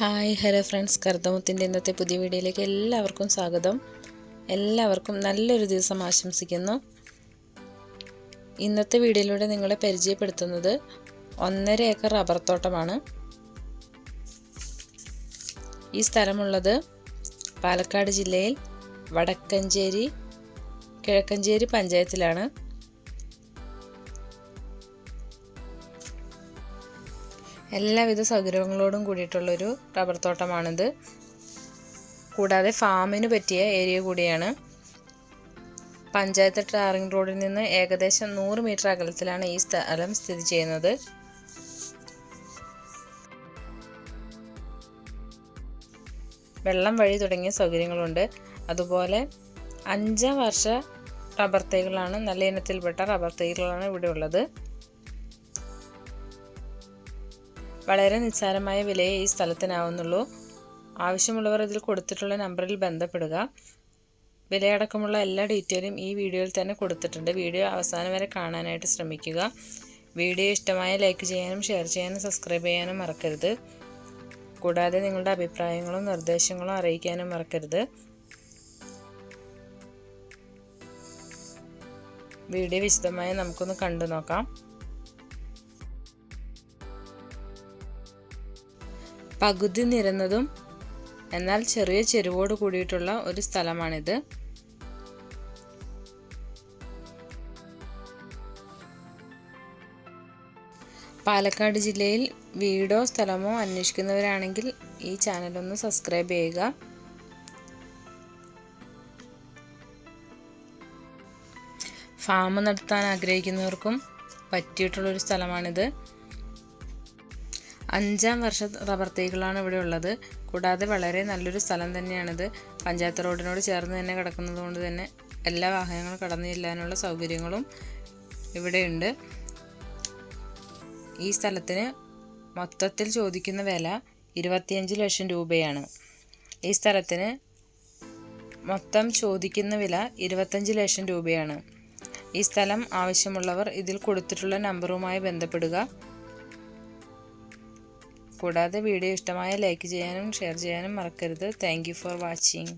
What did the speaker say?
Hi hello friends. കർദമത്തിന്റെ ഇന്നത്തെ പുതിയ വീഡിയോയിലേക്ക് എല്ലാവർക്കും സ്വാഗതം. എല്ലാവർക്കും നല്ലൊരു ദിവസം ആശംസിക്കുന്നു. ഇന്നത്തെ വീഡിയോയിലൂടെ നിങ്ങളെ പരിചയപ്പെടുത്തുന്നത് ഒന്നര ഏക്കർ റബ്ബർ തോട്ടമാണ്. ഈ സ്ഥലമുള്ളത് പാലക്കാട് ജില്ലയിൽ വടക്കഞ്ചേരി കിഴക്കഞ്ചേരി പഞ്ചായത്തിലാണ്. എല്ലാവിധ സൗകര്യങ്ങളോടും കൂടിയിട്ടുള്ളൊരു റബ്ബർ തോട്ടമാണിത്. കൂടാതെ ഫാമിന് പറ്റിയ ഏരിയ കൂടിയാണ്. പഞ്ചായത്ത് ടാറിംഗ് റോഡിൽ നിന്ന് ഏകദേശം നൂറ് മീറ്റർ അകലത്തിലാണ് ഈ സ്ഥലം സ്ഥിതി ചെയ്യുന്നത്. വെള്ളം വഴി തുടങ്ങിയ സൗകര്യങ്ങളുണ്ട്. അതുപോലെ അഞ്ചാം വർഷ റബ്ബർ തൈകളാണ് നല്ല ഇനത്തിൽപ്പെട്ട റബ്ബർ തൈകളാണ് ഇവിടെ ഉള്ളത്. വളരെ നിസ്സാരമായ വിലയെ ഈ സ്ഥലത്തിനാവുന്നുള്ളൂ. ആവശ്യമുള്ളവർ ഇതിൽ കൊടുത്തിട്ടുള്ള നമ്പറിൽ ബന്ധപ്പെടുക. വിലയടക്കമുള്ള എല്ലാ ഡീറ്റെയിലും ഈ വീഡിയോയിൽ തന്നെ കൊടുത്തിട്ടുണ്ട്. വീഡിയോ അവസാനം വരെ കാണാനായിട്ട് ശ്രമിക്കുക. വീഡിയോ ഇഷ്ടമായ ലൈക്ക് ചെയ്യാനും ഷെയർ ചെയ്യാനും സബ്സ്ക്രൈബ് ചെയ്യാനും മറക്കരുത്. കൂടാതെ നിങ്ങളുടെ അഭിപ്രായങ്ങളും നിർദ്ദേശങ്ങളും അറിയിക്കാനും മറക്കരുത്. വീഡിയോ വിശദമായി നമുക്കൊന്ന് കണ്ടു നോക്കാം പകുതി നിരന്നതും എന്നാൽ ചെറിയ ചെരുവോട് കൂടിയിട്ടുള്ള ഒരു സ്ഥലമാണിത്. പാലക്കാട് ജില്ലയിൽ വീടോ സ്ഥലമോ അന്വേഷിക്കുന്നവരാണെങ്കിൽ ഈ ചാനലൊന്ന് സബ്സ്ക്രൈബ് ചെയ്യുക. ഫാം നടത്താൻ ആഗ്രഹിക്കുന്നവർക്കും പറ്റിയിട്ടുള്ളൊരു സ്ഥലമാണിത്. അഞ്ചാം വർഷ റബ്ബർ തൈകളാണ് ഇവിടെ ഉള്ളത്. കൂടാതെ വളരെ നല്ലൊരു സ്ഥലം തന്നെയാണിത്. പഞ്ചായത്ത് റോഡിനോട് ചേർന്ന് തന്നെ കിടക്കുന്നത് കൊണ്ട് തന്നെ എല്ലാ വാഹനങ്ങളും കടന്നു ചെല്ലാനുള്ള സൗകര്യങ്ങളും ഇവിടെയുണ്ട്. ഈ സ്ഥലത്തിന് മൊത്തത്തിൽ ചോദിക്കുന്ന വില ഇരുപത്തിയഞ്ച് ലക്ഷം രൂപയാണ്. ഈ സ്ഥലത്തിന് മൊത്തം ചോദിക്കുന്ന വില ഇരുപത്തഞ്ച് ലക്ഷം രൂപയാണ്. ഈ സ്ഥലം ആവശ്യമുള്ളവർ ഇതിൽ കൊടുത്തിട്ടുള്ള നമ്പറുമായി ബന്ധപ്പെടുക. കൂടാതെ വീഡിയോ ഇഷ്ടമായ ലൈക്ക് ചെയ്യാനും ഷെയർ ചെയ്യാനും മറക്കരുത്. Thank for watching